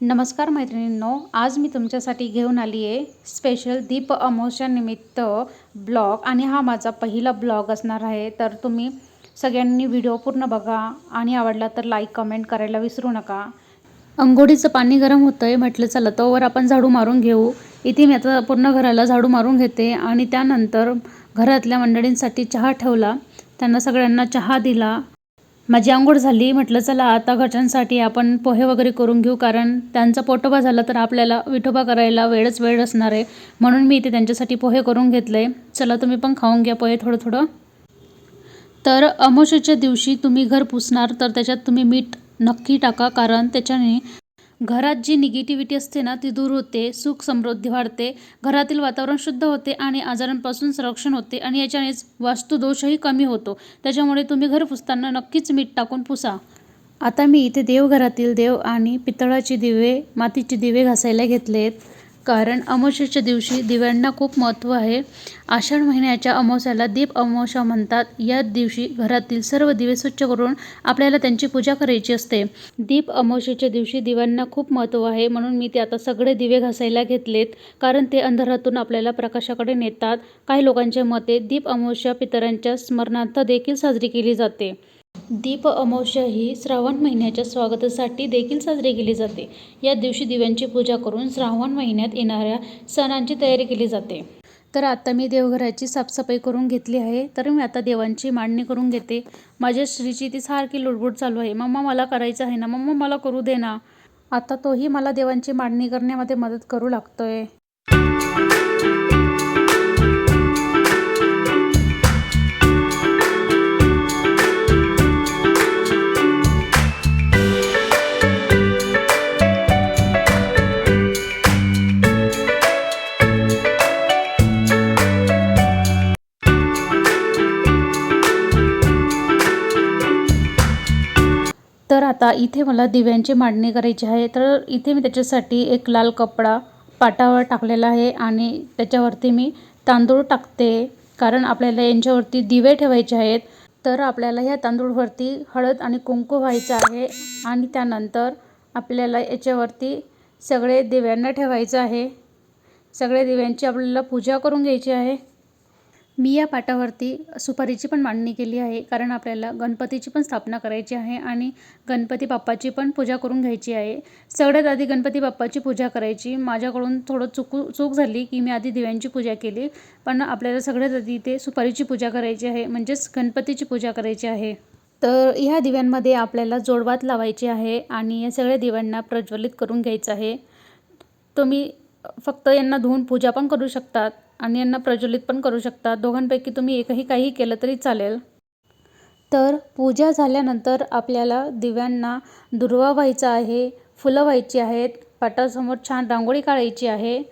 नमस्कार मैत्रिणींनो आज मी तुमच्यासाठी घेऊन आली आहे स्पेशल दीप अमावस्यानिमित्त ब्लॉग आणि हा माझा पहिला ब्लॉग असणार आहे. तर तुम्ही सगळ्यांनी व्हिडिओ पूर्ण बघा आणि आवडला तर लाईक कमेंट करायला विसरू नका. अंघोळीचं पाणी गरम होतं आहे म्हटलं चला तोवर आपण झाडू मारून घेऊ. इथे मी आता पूर्ण घराला झाडू मारून घेते आणि त्यानंतर घरातल्या मंडळींसाठी चहा ठेवला. त्यांना सगळ्यांना चहा दिला. माझी आंघोळ झाली म्हटलं चला आता घरच्यांसाठी आपण पोहे वगैरे करून घेऊ कारण त्यांचा पोटोबा झाला तर आपल्याला विठोबा करायला वेळच वेळ असणार आहे. म्हणून मी इथे त्यांच्यासाठी पोहे करून घेतले. चला तुम्ही पण खाऊन घ्या पोहे थोडं थोडं. तर अमावस्येच्या दिवशी तुम्ही घर पुसणार तर त्याच्यात तुम्ही मीठ नक्की टाका कारण त्याच्याने घरात जी निगेटिव्हिटी असते ना ती दूर होते सुख समृद्धी वाढते घरातील वातावरण शुद्ध होते आणि आजारांपासून संरक्षण होते आणि याच्यानेच वास्तुदोषही कमी होतो. त्याच्यामुळे तुम्ही घर पुसताना नक्कीच मीठ टाकून पुसा. आता मी इथे देवघरातील देव आणि पितळाचे दिवे मातीचे दिवे घासायला घेतलेत. कारण अमावस्येच्या दिवशी दिव्यांना खूप महत्त्व आहे. आषाढ महिन्याच्या अमावस्याला दीप अमावस्या म्हणतात. या दिवशी घरातील सर्व दिवे स्वच्छ करून आपल्याला त्यांची पूजा करायची असते. दीप अमावस्येच्या दिवशी दिव्यांना खूप महत्त्व आहे. म्हणून मी ते आता सगळे दिवे घासायला घेतलेत. कारण ते अंधारातून आपल्याला प्रकाशाकडे नेतात. काही लोकांच्या मते दीप अमावस्या पितरांच्या स्मरणार्थ देखील साजरी केली जाते. दीप अमावस्या ही श्रावण महिन्याच्या स्वागतासाठी देखील साजरी केली जाते. या दिवशी दिव्यांची पूजा करून श्रावण महिन्यात येणाऱ्या सणांची तयारी केली जाते. तर आता मी देवघराची साफसफाई करून घेतली आहे. तर मी आता देवांची मांडणी करून घेते. माझ्या श्रीची ती सारखी लुडबुड चालू आहे. मम्मा मला करायचं आहे ना? मम्मा मला करू दे ना? आता तोही मला देवांची मांडणी करण्यामध्ये मदत करू लागतोय. तर आता इथे मला दिव्यांची मांडणी करायची आहे. तर इथे मी त्याच्यासाठी एक लाल कपडा पाटावर टाकलेला आहे आणि त्याच्यावरती मी तांदूळ टाकते. कारण आपल्याला यांच्यावरती दिवे ठेवायचे आहेत. तर आपल्याला ह्या तांदूळवरती हळद आणि कुंकू व्हायचं आहे आणि त्यानंतर आपल्याला याच्यावरती सगळे दिव्यांना ठेवायचं आहे. सगळ्या दिव्यांची आपल्याला पूजा करून घ्यायची आहे. मी या पाटावरती सुपारीची पण मांडणी केली आहे कारण आपल्याला गणपतीची पण स्थापना करायची आहे आणि गणपती बाप्पाची पण पूजा करून घ्यायची आहे. सगळ्यात आधी गणपती बाप्पाची पूजा करायची. माझ्याकडून थोडं चुकू चूक झाली की मी आधी दिव्यांची पूजा केली पण आपल्याला सगळ्यात आधी ते सुपारीची पूजा करायची आहे म्हणजेच गणपतीची पूजा करायची आहे. तर ह्या दिव्यांमध्ये आपल्याला जोडवात लावायची आहे आणि या सगळ्या दिव्यांना प्रज्वलित करून घ्यायचं आहे. तुम्ही फक्त यांना धुवून पूजा पण करू शकतात. आणि यांना प्रज्वलित पण करू शकता. दोघांपैकी तुम्ही एकही काही केलं तरी चालेल. तर पूजा झाल्यानंतर आपल्याला दिव्यांना दुर्वा व्हायचा आहे फुलं व्हायची आहेत पाटासमोर छान रांगोळी काढायची आहे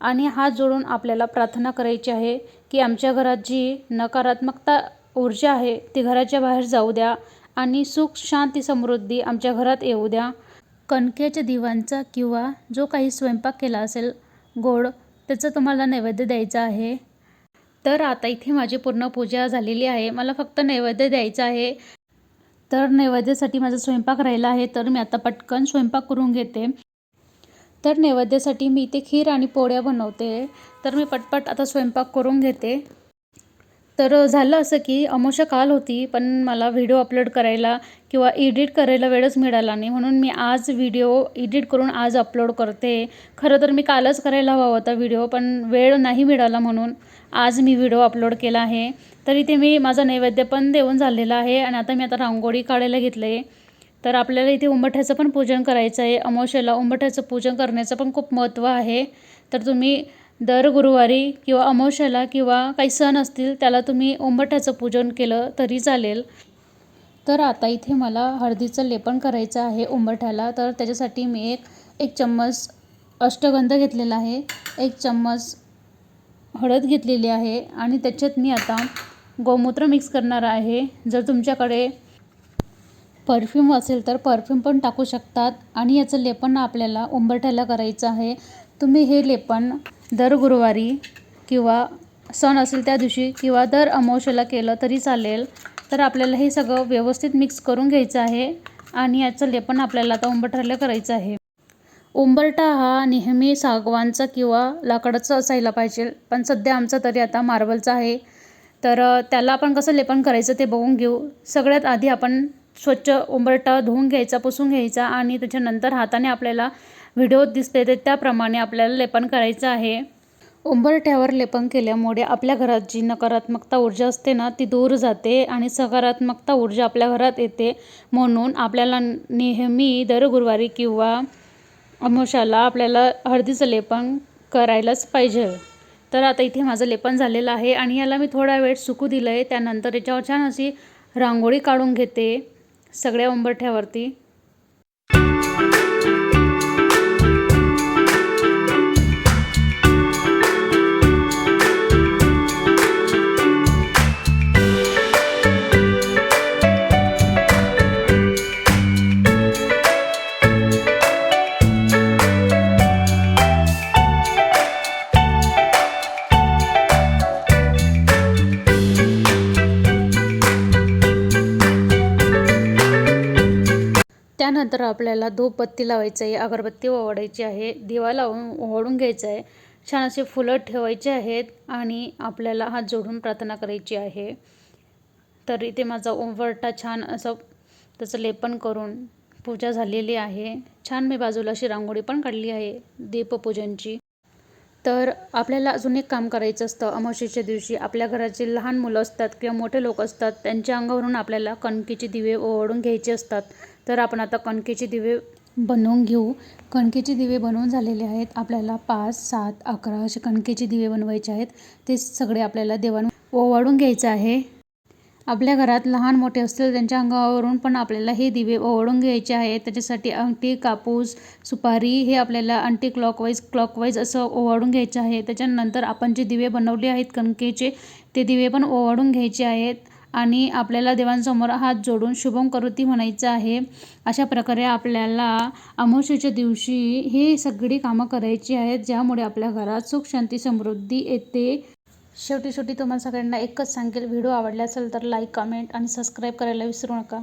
आणि हात जोडून आपल्याला प्रार्थना करायची आहे की आमच्या घरात जी नकारात्मकता ऊर्जा आहे ती घराच्या बाहेर जाऊ द्या आणि सुख शांती समृद्धी आमच्या घरात येऊ द्या. कणकेच्या दिवांचा किंवा जो काही स्वयंपाक केला असेल गोड त्याचं तुम्हाला नैवेद्य द्यायचं आहे. तर आता इथे माझी पूर्ण पूजा झालेली आहे. मला फक्त नैवेद्य द्यायचं आहे. तर नैवेद्यासाठी माझा स्वयंपाक राहिला आहे. तर मी आता पटकन स्वयंपाक करून घेते. तर नैवेद्यासाठी मी इथे खीर आणि पोळ्या बनवते. तर मी पटपट आता स्वयंपाक करून घेते. तर झालं असं की अमावस्या काल होती पण मला व्हिडिओ अपलोड करायला किंवा एडिट करायला वेळच मिळाला नाही. म्हणून मी आज व्हिडिओ एडिट करून आज अपलोड करते. खरं तर मी कालच करायला हवा होता व्हिडिओ पण वेळ नाही मिळाला म्हणून आज मी व्हिडिओ अपलोड केला आहे. तर इथे मी माझा नैवेद्य पण देऊन झालेला आहे आणि आता मी आता रांगोळी काढायला घेतलं. आहे तर आपल्याला इथे उंबठ्याचं पण पूजन करायचं आहे. अमावस्येला उंबठ्याचं पूजन करण्याचं पण खूप महत्त्व आहे. तर तुम्ही दर गुरुवारी किंवा अमावस्याला किंवा काही सण असतील त्याला तुम्ही उंबरठ्याचं पूजन केलं तरी चालेल. तर आता इथे मला हळदीचं लेपन करायचं आहे उंबरठ्याला तर त्याच्यासाठी मी एक एक चम्मच अष्टगंध घेतलेला आहे. एक चम्मच हळद घेतलेली आहे. आणि त्याच्यात मी आता गोमूत्र मिक्स करणार आहे. जर तुमच्याकडे परफ्यूम असेल तर परफ्यूम पण टाकू शकतात. आणि याचं लेपन आपल्याला उंबरठ्याला करायचं आहे. तुम्ही हे लेपन दर गुरुवारी किंवा सण असेल त्या दिवशी किंवा दर अमावस्येला केलं तरी चालेल तर आपल्याला हे सगळं व्यवस्थित मिक्स करून घ्यायचं आहे आणि याचं लेपन आपल्याला आता उंबरठ्याला करायचं आहे. उंबरठा हा नेहमी सागवानचा किंवा लाकडाचा असायला पाहिजे पण सध्या आमचा तरी आता मार्बलचा आहे. तर त्याला आपण कसं लेपन करायचं ते बघून घेऊ. सगळ्यात आधी आपण स्वच्छ उंबरठा धुवून घ्यायचा पुसून घ्यायचा आणि त्याच्यानंतर हाताने आपल्याला व्हिडिओत दिसते ते त्याप्रमाणे आपल्याला लेपन करायचं आहे. उंबरठ्यावर लेपन केल्यामुळे आपल्या घरात जी नकारात्मकता ऊर्जा असते ना ती दूर जाते आणि सकारात्मकता ऊर्जा आपल्या घरात येते. म्हणून आपल्याला नेहमी दर गुरुवारी किंवा अमोशाला आपल्याला हळदीचं लेपन करायलाच पाहिजे. तर आता इथे माझं लेपन झालेलं आहे आणि याला मी थोडा वेळ सुकू दिलं आहे त्यानंतर याच्यावर छान अशी रांगोळी काढून घेते सगळ्या उंबरठ्यावरती त्यानंतर आपल्याला धूपबत्ती लावायचं आहे अगरबत्ती ओवाडायची आहे दिवा लावून ओवाळून घ्यायचा आहे. छान असे फुलं ठेवायचे आहेत आणि आपल्याला हात जोडून प्रार्थना करायची आहे. तर इथे माझा ओंवरटा छान असं त्याचं लेपन करून पूजा झालेली आहे. छान मी बाजूला अशी रांगोळी पण काढली आहे दीपपूजनची. तर आपल्याला अजून एक काम करायचं असतं. अमावस्येच्या दिवशी आपल्या घराचे लहान मुलं असतात किंवा मोठे लोक असतात त्यांच्या अंगावरून आपल्याला कणकेचे दिवे ओवाळून घ्यायचे असतात. तर आपण आता कणकेचे दिवे बनवून घेऊ. कणकेचे दिवे बनवून झालेले आहेत. आपल्याला पाच सात अकरा असे कणकेचे दिवे बनवायचे आहेत. ते सगळे आपल्याला देवान ओवाळून घ्यायचं आहे. आपल्या घरात लहान मोठे असतील त्यांच्या अंगावरून पण आपल्याला हे दिवे ओवाळून घ्यायचे आहेत. त्याच्यासाठी अंगठी कापूस सुपारी हे आपल्याला अंटी क्लॉकवाईज क्लॉकवाईज असं ओवाळून घ्यायचं आहे. त्याच्यानंतर आपण जे दिवे बनवले आहेत कणकेचे ते दिवे पण ओवाळून घ्यायचे आहेत. आणि आपल्याला देवांसमोर हात जोडून शुभम करोती म्हणायचं आहे. अशा प्रकारे आपल्याला अमावस्येच्या दिवशी ही सगळी कामं करायची आहेत ज्यामुळे आपल्या घरात सुख शांती समृद्धी येते. शेवटी शेवटी तुम्हाला सगळ्यांना एकच सांगेल व्हिडिओ आवडला असेल तर लाईक कमेंट आणि सबस्क्राईब करायला विसरू नका.